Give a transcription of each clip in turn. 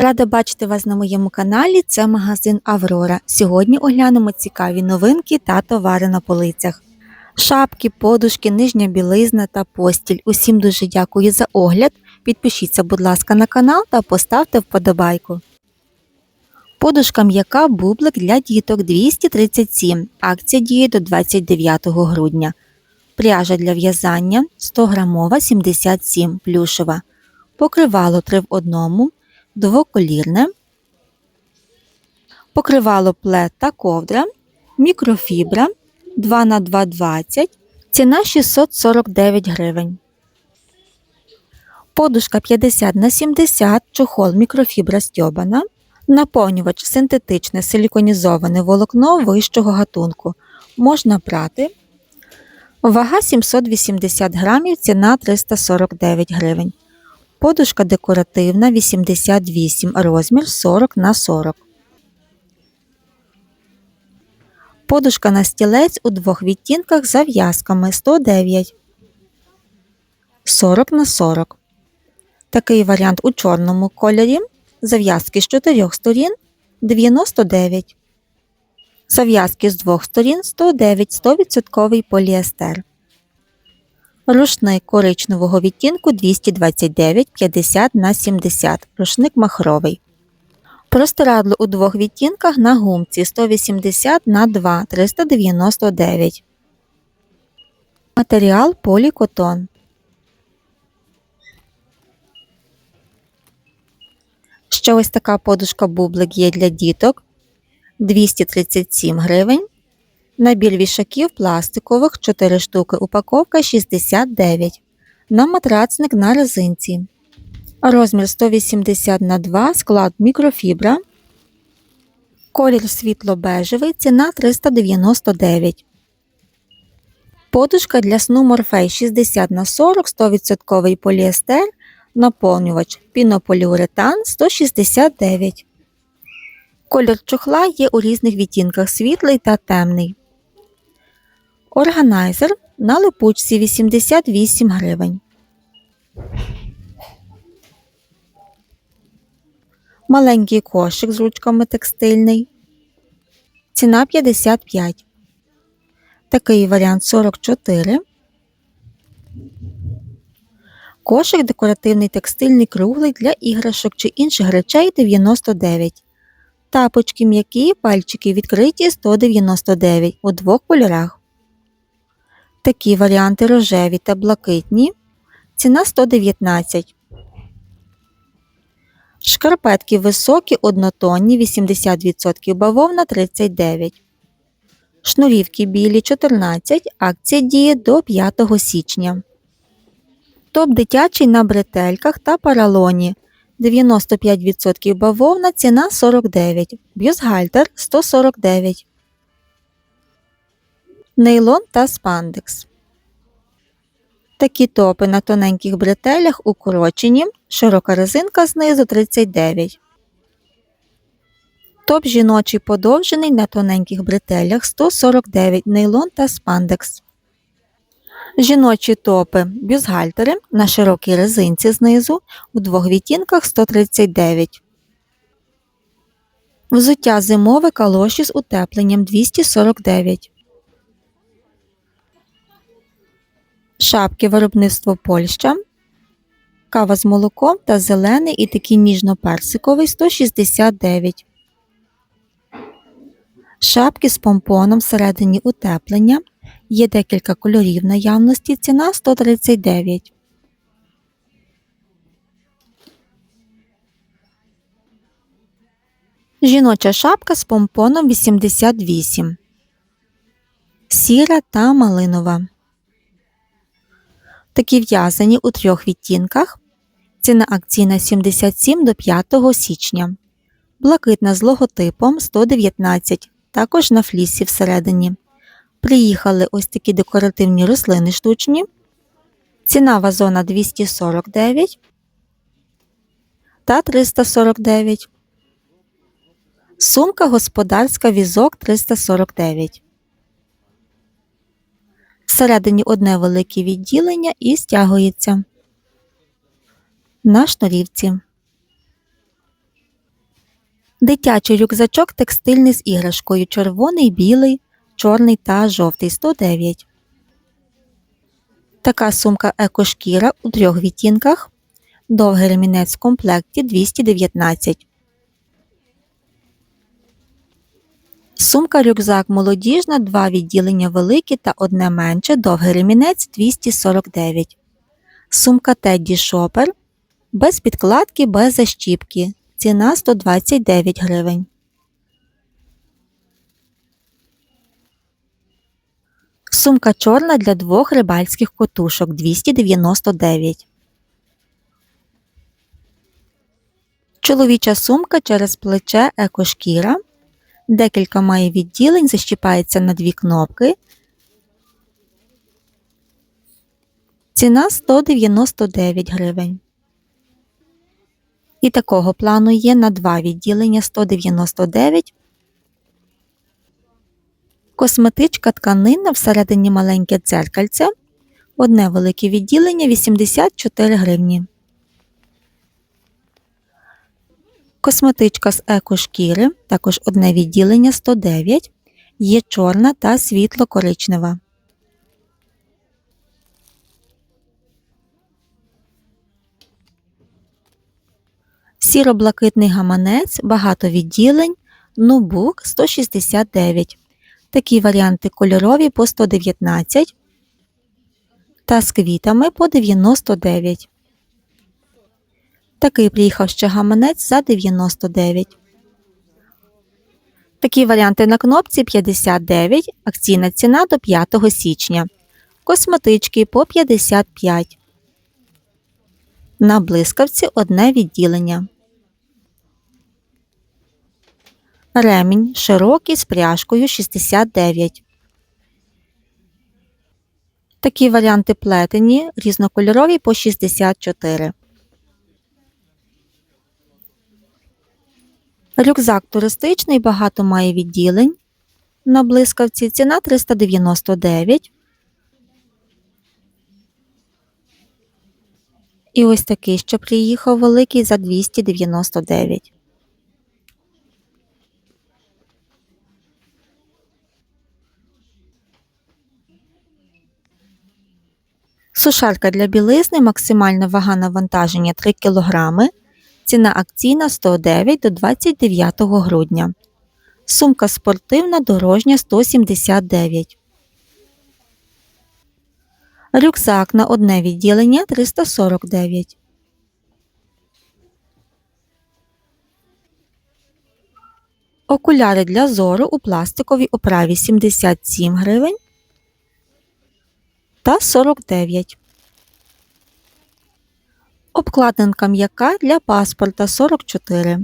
Рада бачити вас на моєму каналі. Це магазин Аврора. Сьогодні оглянемо цікаві новинки та товари на полицях. Шапки, подушки, нижня білизна та постіль. Усім дуже дякую за огляд. Підпишіться, будь ласка, на канал та поставте вподобайку. Подушка м'яка бублик для діток 237. Акція діє до 29 грудня. Пряжа для в'язання 100 грамова 77 плюшева. Покривало 3 в одному, двоколірне. Покривало плед та ковдра, мікрофібра 2 на 2,20, ціна 649 гривень. Подушка 50 на 70, чохол мікрофібра стьобана, наповнювач синтетичне силіконізоване волокно вищого гатунку. Можна брати. Вага 780 грамів, ціна 349 гривень. Подушка декоративна 88, розмір 40 на 40. Подушка на стілець у двох відтінках з зав'язками 109 40 на 40. Такий варіант у чорному кольорі. Зав'язки з чотирьох сторін 99. Зав'язки з двох сторін 109 100% поліестер. Рушник коричневого відтінку 229 50 на 70. Рушник махровий. Простирадло у двох відтінках на гумці 180 на 2 399. Матеріал полікотон. Ще ось така подушка бублик є для діток 237 гривень. Набір вішаків пластикових 4 штуки, упаковка 69. На матрацник на резинці. Розмір 180 на 2, склад мікрофібра. Колір світло-бежевий, ціна 399. Подушка для сну Морфей 60 на 40 100% поліестер. Наповнювач пінополіуретан 169. Колір чохла є у різних відтінках світлий та темний. Органайзер на липучці 88 гривень. Маленький кошик з ручками текстильний. Ціна 55. Такий варіант 44. Кошик декоративний текстильний круглий для іграшок чи інших речей 99. Тапочки м'які, пальчики відкриті 199 у двох кольорах. Такі варіанти рожеві та блакитні. Ціна 119. Шкарпетки високі, однотонні 80% бавовна 39. Шнурівки білі 14. Акція діє до 5 січня. Топ дитячий на бретельках та паралоні 95% бавовна, ціна 49, бюстгальтер 149. Нейлон та спандекс. Такі топи на тоненьких бретелях укорочені, широка резинка знизу 39. Топ жіночий подовжений на тоненьких бретелях 149 нейлон та спандекс. Жіночі топи бюстгальтери на широкій резинці знизу у двох відтінках 139. Взуття зимове калоші з утепленням 249. Шапки виробництво Польща. Кава з молоком та зелений і такий ніжно-персиковий 169. Шапки з помпоном всередині утеплення. Є декілька кольорів наявності. Ціна 139. Жіноча шапка з помпоном 88. Сіра та малинова. Такі в'язані у трьох відтінках. Ціна акційна 77 до 5 січня. Блакитна з логотипом 119. Також на флісі всередині. Приїхали ось такі декоративні рослини штучні. Ціна вазона 249 та 349. Сумка господарська візок 349. Всередині одне велике відділення і стягується на шнурівці. Дитячий рюкзачок текстильний з іграшкою червоний, білий, чорний та жовтий 109. Така сумка екошкіра у трьох відтінках. Довгий ремінець в комплекті 219. Сумка рюкзак молодіжна, два відділення великі та одне менше, довгий ремінець 249. Сумка Тедді Шопер без підкладки, без защіпки. Ціна 129 гривень. Сумка чорна для двох рибальських котушок 299. Чоловіча сумка через плече екошкіра. Декілька має відділень, защіпається на дві кнопки. Ціна 199 гривень. І такого плану є на два відділення 199. Косметичка тканина всередині маленьке дзеркальце. Одне велике відділення 84 гривні. Косметичка з екошкіри, також одне відділення 109, є чорна та світло-коричнева. Сіро-блакитний гаманець, багато відділень, нубук 169. Такі варіанти кольорові по 119 та з квітами по 99. Такий приїхав ще гаманець за 99. Такі варіанти на кнопці 59, акційна ціна до 5 січня. Косметички по 55. На блискавці одне відділення. Ремінь широкий з пряжкою 69. Такі варіанти плетені, різнокольорові по 64. Рюкзак туристичний, багато має відділень. На блискавці ціна 399. І ось такий, що приїхав великий за 299. Сушарка для білизни, максимальна вага навантаження 3 кг. Ціна акційна 109 до 29 грудня. Сумка спортивна дорожня 179. Рюкзак на одне відділення 349. Окуляри для зору у пластиковій оправі 77 гривень та 49. Обкладинка м'яка для паспорта 44.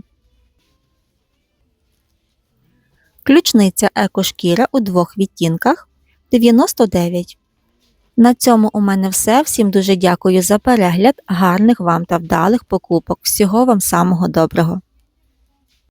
Ключниця екошкіра у двох відтінках 99. На цьому у мене все. Всім дуже дякую за перегляд. Гарних вам та вдалих покупок. Всього вам самого доброго!